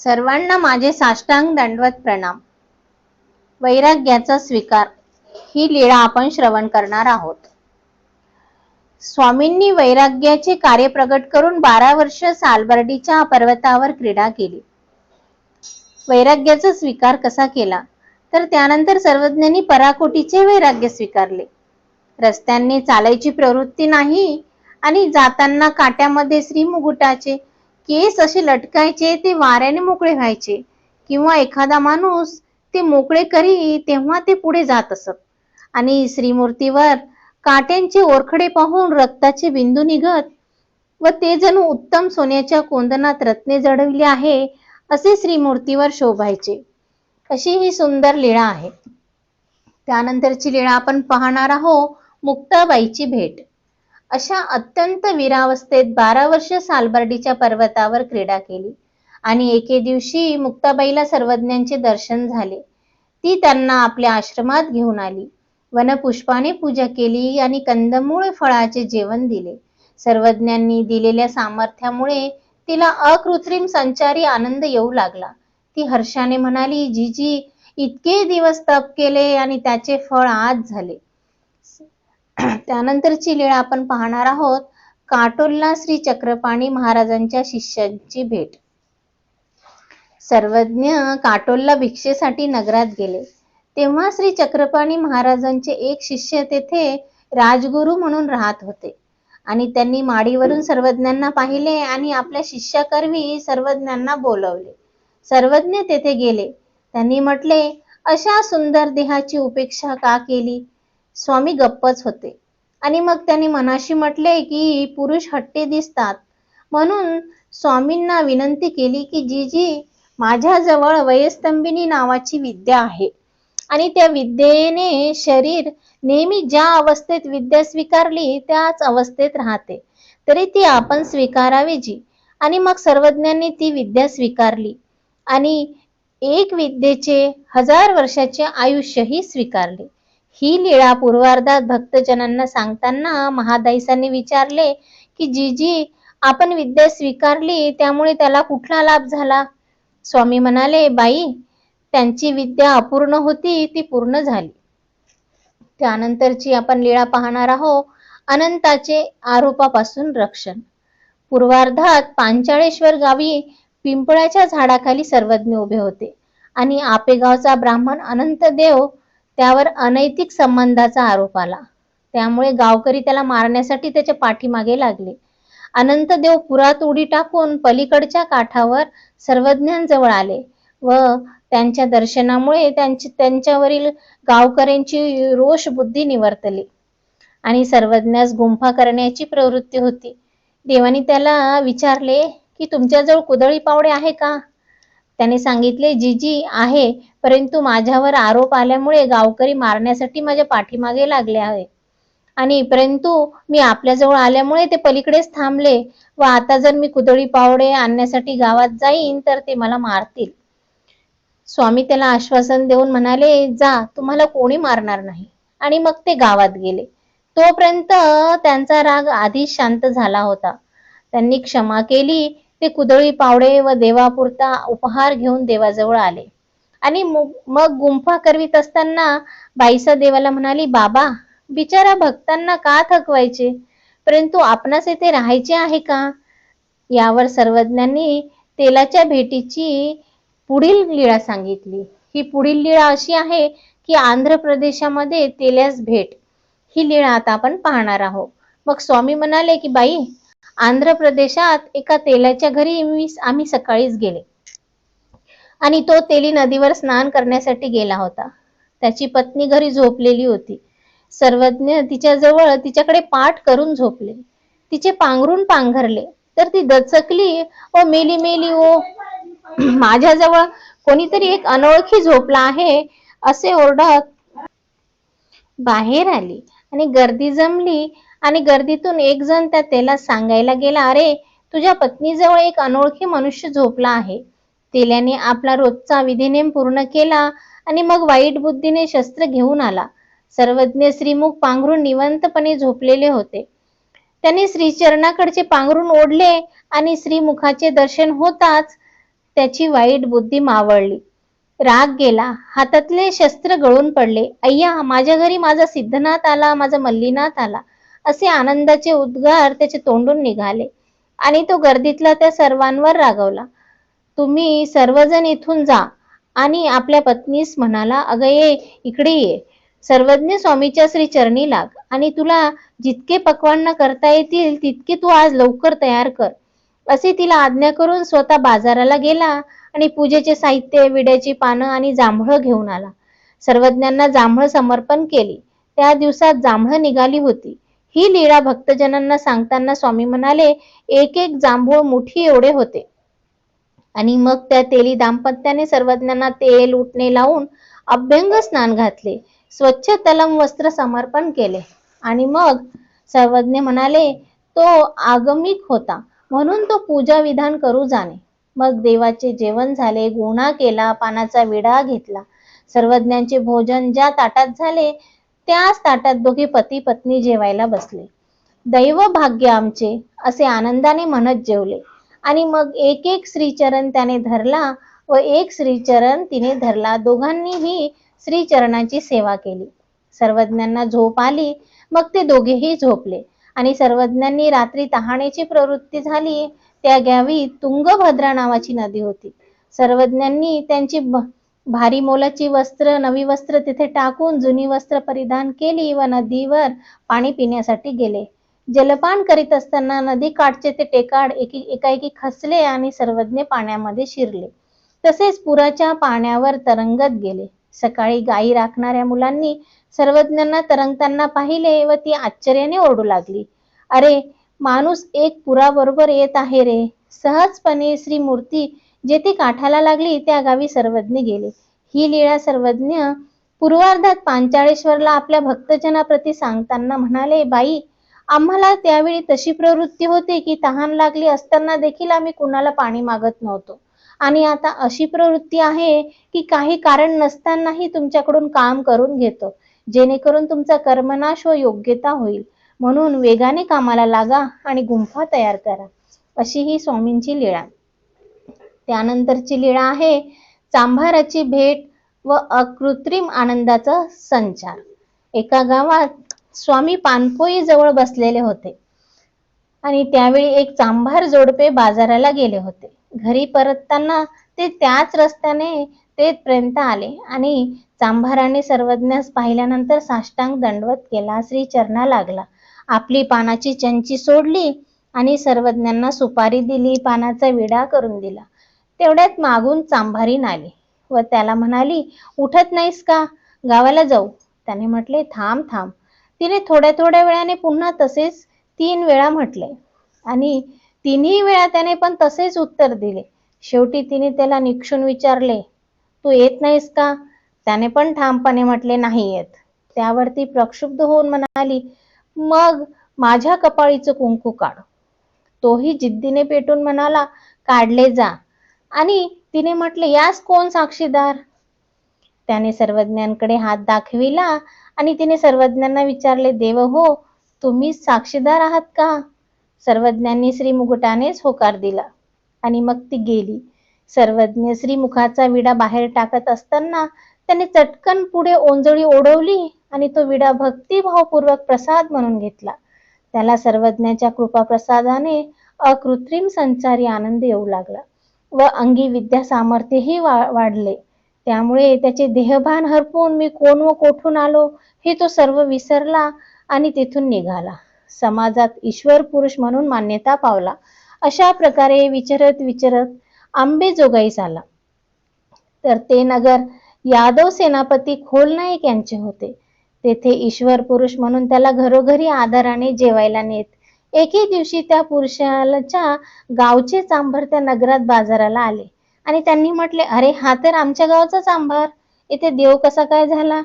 सर्वांना माझे साष्टांग दंडवत प्रणाम. वैराग्याचा स्वीकार. ही लीळा आपण श्रवण करणार आहोत. स्वामींनी वैराग्याचे कार्य प्रगट करून बारा वर्ष सालबर्डीच्या पर्वतावर क्रीडा केली. वैराग्याचा स्वीकार कसा केला? तर त्यानंतर सर्वज्ञांनी पराकोटीचे वैराग्य स्वीकारले. रस्त्यांनी चालायची प्रवृत्ती नाही आणि जाताना काट्यामध्ये श्रीमुकुटाचे केस असे लटकायचे ते वाऱ्याने मोकळे व्हायचे. किंवा एखादा माणूस ते मोकळे करी तेव्हा ते पुढे जात असत. आणि श्रीमूर्तीवर काट्यांचे ओरखडे पाहून रक्ताचे बिंदू निघत व ते जणू उत्तम सोन्याच्या कोंदनात रत्ने जडविले आहे असे श्रीमूर्तीवर शोभायचे. अशी ही सुंदर लीळा आहे. त्यानंतरची लीळा आपण पाहणार आहोत मुक्ताबाईची भेट. अशा अत्यंत वीरावस्थेत बारा वर्ष सालबर्डीच्या पर्वतावर क्रीडा केली. आणि एके दिवशी मुक्ताबाईला सर्वज्ञांचे दर्शन झाले. ती त्यांना आपल्या आश्रमात घेऊन आली. वनपुष्पाने पूजा केली आणि कंदमूळ फळाचे जेवण दिले. सर्वज्ञांनी दिलेल्या सामर्थ्यामुळे तिला अकृत्रिम संचारी आनंद येऊ लागला. ती हर्षाने म्हणाली जीजी इतके दिवस तप केले आणि त्याचे फळ आज झाले. त्यानंतरची लीळा आपण पाहणार आहोत. काटोलला श्री चक्रपाणी महाराजांच्या शिष्यांची भेट. सर्वज्ञ काटोलला भिक्षेसाठी नगरात गेले. तेव्हा श्री चक्रपाणी महाराजांचे एक शिष्य तेथे राजगुरू म्हणून राहत होते. आणि त्यांनी माडीवरून सर्वज्ञांना पाहिले आणि आपल्या शिष्याकरवी सर्वज्ञांना बोलवले. सर्वज्ञ तेथे गेले. त्यांनी म्हटले अशा सुंदर देहाची उपेक्षा का केली स्वामी गप्पच होते. आणि मग त्यांनी मनाशी म्हटले की पुरुष हट्टे दिसतात. म्हणून स्वामींना विनंती केली की जीजी माझ्याजवळ वयस्तंभिनी नावाची विद्या आहे. आणि त्या विद्येने शरीर नेहमी ज्या अवस्थेत विद्या स्वीकारली त्याच अवस्थेत राहते. तरी ती आपण स्वीकारावी जी. आणि मग सर्वज्ञांनी ती विद्या स्वीकारली. आणि एक विद्येचे हजार वर्षाचे आयुष्यही स्वीकारले. ही लीळा पूर्वार्धात भक्तजनांना सांगताना महादाईसांनी विचारले की जीजी आपण विद्या स्वीकारली त्यामुळे त्याला कुठला लाभ झाला? स्वामी म्हणाले बाई त्यांची विद्या अपूर्ण होती ती पूर्ण झाली. त्यानंतरची आपण लीळा पाहणार आहोत अनंताचे आरोपापासून रक्षण. पूर्वार्धात पांचाळेश्वर गावी पिंपळाच्या झाडाखाली सर्वज्ञ उभे होते आणि आपेगावचा ब्राह्मण अनंत देव त्यावर अनैतिक संबंधाचा आरोप आला. त्यामुळे गावकरी त्याला मारण्यासाठी त्याच्या पाठीमागे लागले. अनंत देव पुरात उडी टाकून पलीकडच्या काठावर सर्वज्ञांजवळ आले व त्यांच्या दर्शनामुळे त्यांची त्यांच्यावरील गावकऱ्यांची रोष बुद्धी निवर्तली आणि सर्वज्ञास गुंफा करण्याची प्रवृत्ती होती. देवानी त्याला विचारले की तुमच्याजवळ कुदळी पावडे आहे का? त्याने सांगितले जीजी आहे परंतु माझ्यावर आरोप आल्यामुळे गावकरी मारण्यासाठी माझ्या पाठीमागे लागले आहे आणि परंतु मी आपल्याजवळ आल्यामुळे ते पलीकडेच थांबले व आता जर मी कुदळी पावडे आणण्यासाठी गावात जाईन तर ते मला मारतील. स्वामी त्याला आश्वासन देऊन म्हणाले जा तुम्हाला कोणी मारणार नाही. आणि मग ते गावात गेले. तोपर्यंत त्यांचा राग आधीच शांत झाला होता. त्यांनी क्षमा केली ते कुदळी पावडे व देवापुरता उपहार घेऊन देवाजवळ आले. आणि मग गुंफा करवीत असताना बाईसा देवाला म्हणाली बाबा बिचारा भक्तांना का थकवायचे? परंतु आपणास येथे राहायचे आहे का? यावर सर्वज्ञांनी तेलाच्या भेटीची पुढील लीळा सांगितली. ही पुढील लीळा अशी आहे की आंध्र प्रदेशामध्ये तेल्यास भेट. ही लीळा आता आपण पाहणार आहोत. मग स्वामी म्हणाले की बाई आंध्र प्रदेशात एका तेलाच्या घरी मी आम्ही सकाळीच गेले. आणि तो तेली नदीवर स्नान करण्यासाठी गेला होता. त्याची पत्नी घरी झोपलेली होती. सर्वज्ञ तिच्या जवळ तिच्याकडे पाठ करून झोपले. तिचे पांघरून पांघरले. तर ती दचकली ओ मेली मेली ओ माझ्याजवळ कोणीतरी एक अनोळखी झोपला आहे असे ओरडत बाहेर आली. आणि गर्दी जमली आणि गर्दीतून एक जण त्या तेला सांगायला गेला अरे तुझ्या पत्नीजवळ एक अनोळखी मनुष्य झोपला आहे. तेल्याने आपला रोजचा विधिनेम पूर्ण केला आणि मग वाईट बुद्धीने शस्त्र घेऊन आला. सर्वज्ञ श्रीमुख पांघरून निवंतपणे झोपलेले होते. त्यांनी श्रीचरणाकडचे पांघरून ओढले आणि श्रीमुखाचे दर्शन होताच त्याची वाईट बुद्धी मावळली. राग गेला. हातातले शस्त्र गळून पडले. अय्या माझ्या घरी माझा सिद्धनाथ आला माझा मल्लीनाथ आला. असे आनंदाचे उद्गार त्याचे तोंडून निघाले. आणि तो गर्दीतला त्या सर्वांवर रागवला. तुम्ही सर्वजण इथून जा आणि आपल्या पत्नीस म्हणाला अगं ये इकडे ये. सर्वज्ञ स्वामीच्या श्री चरणी लाग आणि तुला जितके पक्वान्न करता येतील तितके तू आज लवकर तयार कर. असे तिला आज्ञा करून स्वतः बाजाराला गेला आणि पूजेचे साहित्य विड्याची पानं आणि जांभळं घेऊन आला. सर्वज्ञांना जांभळं समर्पण केली. त्या दिवसात जांभळं निघाली होती. ही लीळा भक्तजनांना सांगताना स्वामी म्हणाले एक एक जांभूळ मुठी एवढे होते. आणि मग त्या तेली दाम्पत्याने सर्वज्ञांना तेल उठणे लावून अभ्यंग स्नान घातले. स्वच्छ तलम वस्त्र समर्पण केले. आणि मग सर्वज्ञ म्हणाले तो आगमिक होता म्हणून तो पूजा विधान करू जाणे. मग देवाचे जेवण झाले गुणा केला पानाचा विडा घेतला. सर्वज्ञांचे भोजन ज्या ताटात झाले त्याच ताटात दोघे पती पत्नी जेवायला बसले. दैव भाग्य आमचे असे आनंदाने म्हणत जेवले. आणि मग एक एक श्रीचरण त्याने धरला व एक श्रीचरण तिने धरला. दोघांनीही श्रीचरणाची सेवा केली. सर्वज्ञांना झोप आली मग ते दोघेही झोपले. आणि सर्वज्ञांनी रात्री तहाण्याची प्रवृत्ती झाली. त्या गावी तुंगभद्रा नावाची नदी होती. सर्वज्ञांनी त्यांची भारी मोलाची वस्त्र नवी वस्त्र तिथे टाकून जुनी वस्त्र परिधान केली व नदीवर पाणी पिण्यासाठी गेले. जलपान करीत असताना नदी काठचे ते टेकाड एकी एकाएकी खचले आणि सर्वज्ञ पाण्यामध्ये शिरले. तसेच पुराच्या पाण्यावर तरंगत गेले. सकाळी गायी राखणाऱ्या मुलांनी सर्वज्ञांना तरंगताना पाहिले व ती आश्चर्याने ओरडू लागली. अरे माणूस एक पुराबरोबर येत आहे रे. सहजपणे श्री मूर्ती जेथे काठाला लागली त्या गावी सर्वज्ञ गेले. ही लीळा सर्वज्ञ पूर्वार्धात पांचाळेश्वरला आपल्या भक्तजनाप्रती सांगताना म्हणाले बाई आम्हाला त्यावेळी तशी प्रवृत्ती होती की तहान लागली असताना देखील आम्ही कुणाला पाणी मागत नव्हतो. आणि आता अशी प्रवृत्ती आहे की काही कारण नसतानाही तुमच्याकडून काम करून घेतो. जेणेकरून तुमचा कर्मनाश व योग्यता होईल. म्हणून वेगाने कामाला लागा आणि गुंफा तयार करा. अशी ही स्वामींची लीळा. त्यानंतरची लीळा आहे. चांभाराची भेट व अकृत्रिम आनंदाचा संचार. एका गावात स्वामी पानपोई जवळ बसलेले होते. आणि त्यावेळी एक चांभार जोडपे बाजाराला गेले होते. घरी परतताना ते त्याच रस्त्याने तेथपर्यंत आले आणि चांभाराने सर्वज्ञास पाहिल्यानंतर साष्टांग दंडवत केला. श्री चरणा लागला. आपली पानाची चंची सोडली आणि सर्वज्ञांना सुपारी दिली पानाचा विडा करून दिला. तेवढ्यात मागून चांभारीन आली व त्याला म्हणाली उठत नाहीस का? गावाला जाऊ. त्याने म्हटले थांब थांब. तिने थोड्या थोड्या वेळाने पुन्हा तसेच तीन वेळा म्हटले. आणि तिन्ही वेळा त्याने पण तसेच उत्तर दिले. शेवटी तिने त्याला निक्षून विचारले तू येत नाहीस का? त्याने पण ठामपणे म्हटले नाही येत. त्यावर ती प्रक्षुब्ध होऊन म्हणाली मग माझ्या कपाळीचं कुंकू काढ. तोही जिद्दीने पेटून म्हणाला काढले जा. आणि तिने म्हटले यास कोण साक्षीदार? त्याने सर्वज्ञांकडे हात दाखविला आणि तिने सर्वज्ञांना विचारले देव हो तुम्ही साक्षीदार आहात का? सर्वज्ञांनी श्री मुकुटानेच होकार दिला आणि मग ती गेली. सर्वज्ञ श्रीमुखाचा विडा बाहेर टाकत असताना त्याने चटकन पुढे ओंजळी ओढवली आणि तो विडा भक्तिभावपूर्वक प्रसाद म्हणून घेतला. त्याला सर्वज्ञाच्या कृपा प्रसादाने अकृत्रिम संचारी आनंद येऊ लागला. व अंगी विद्या सामर्थ्यही वा वाढले. त्यामुळे त्याचे देहभान हरपून मी कोण व कोठून आलो हे तो सर्व विसरला आणि तिथून निघाला. समाजात ईश्वर पुरुष म्हणून मान्यता पावला. अशा प्रकारे विचारत विचारत आंबेजोगाईस आला तर ते नगर यादव सेनापती खोल नाईक यांचे होते. तेथे ईश्वर पुरुष म्हणून त्याला घरोघरी आदराने जेवायला नेत एके दिवशी त्या पुरुषाच्या गावचे चांभार त्या नगरात बाजाराला आले. आणि त्यांनी म्हटले अरे हा तर आमच्या गावचा चांभार इथे देव कसा काय झाला?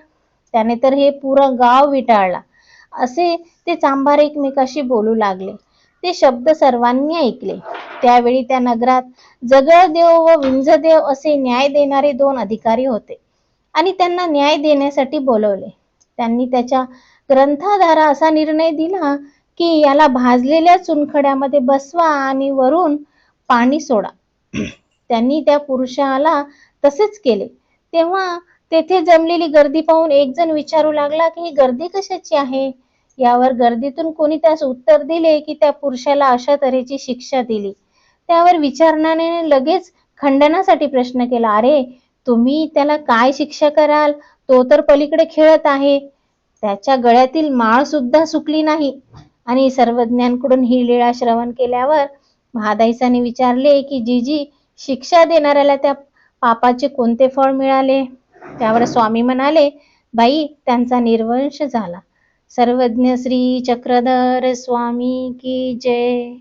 त्याने तर हे पुरा गाव विटाळला. असे ते चांभार एकमेकाशी बोलू लागले. ते शब्द सर्वांनी ऐकले. त्यावेळी त्या नगरात जगळदेव व विंझदेव असे न्याय देणारे दोन अधिकारी होते आणि त्यांना न्याय देण्यासाठी बोलवले. त्यांनी त्याच्या ग्रंथाधारा असा निर्णय दिला की याला भाजलेल्या चुनखड्यामध्ये बसवा आणि वरून पाणी सोडा. त्यांनी त्या पुरुषाला तसेच केले. तेव्हा तेथे जमलेली गर्दी पाहून एक जण विचारू लागला की ही गर्दी कशाची आहे? यावर गर्दीतून कोणी त्यास उत्तर दिले की त्या पुरुषाला अशा तऱ्हेची शिक्षा दिली. त्यावर विचारणाने लगेच खंडनासाठी प्रश्न केला अरे तुम्ही त्याला काय शिक्षा कराल? तो तर पलीकडे खेळत आहे. त्याच्या गळ्यातील माळ सुद्धा सुकली नाही. आणि सर्वज्ञांकडून ही लीळा श्रवण केल्यावर महादाईसाने विचारले की जीजी शिक्षा देणाऱ्याला त्या पापाचे कोणते फळ मिळाले? त्यावर स्वामी म्हणाले बाई त्यांचा निर्वंश झाला. सर्वज्ञ श्री चक्रधर स्वामी की जय.